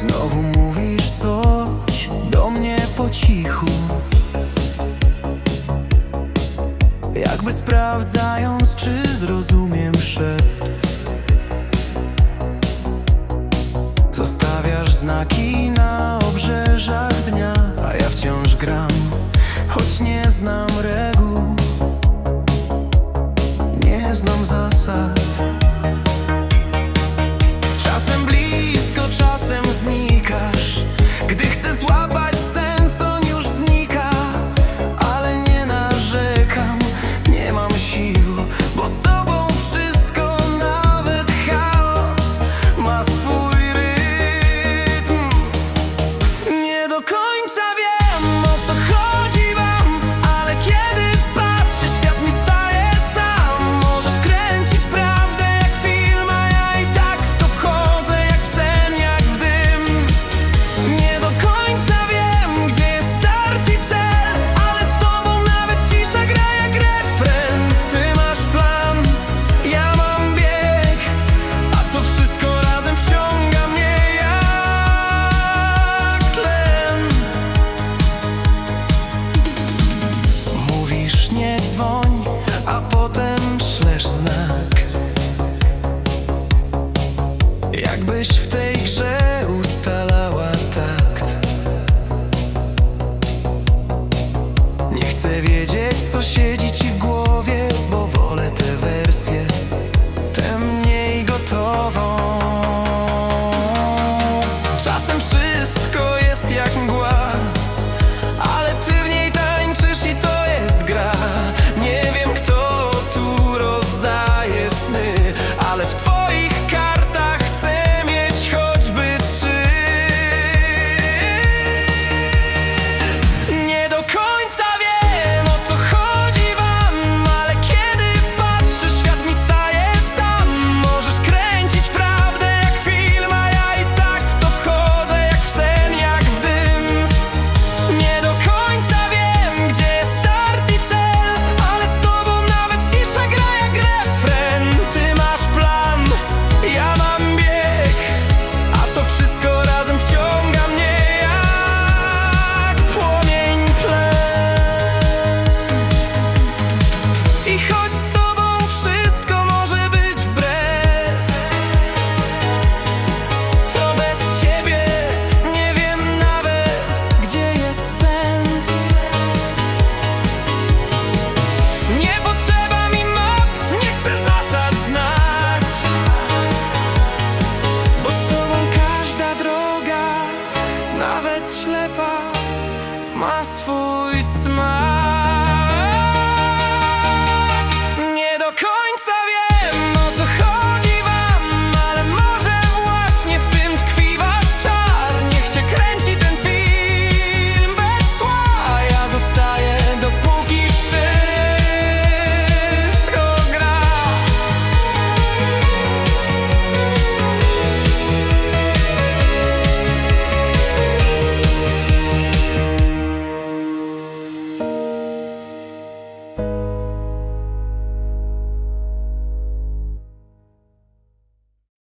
Znowu mówisz coś do mnie po cichu. Jakby sprawdzając, czy zrozumiem szept Zostawiasz znaki na obrzeżach dnia A ja wciąż gram, choć nie znam reguł. Nie znam zasad. dzwoń, a potem szlesz znak. Jakbyś w tej grze ustalała takt. Nie chcę wiedzieć, co siedzi ci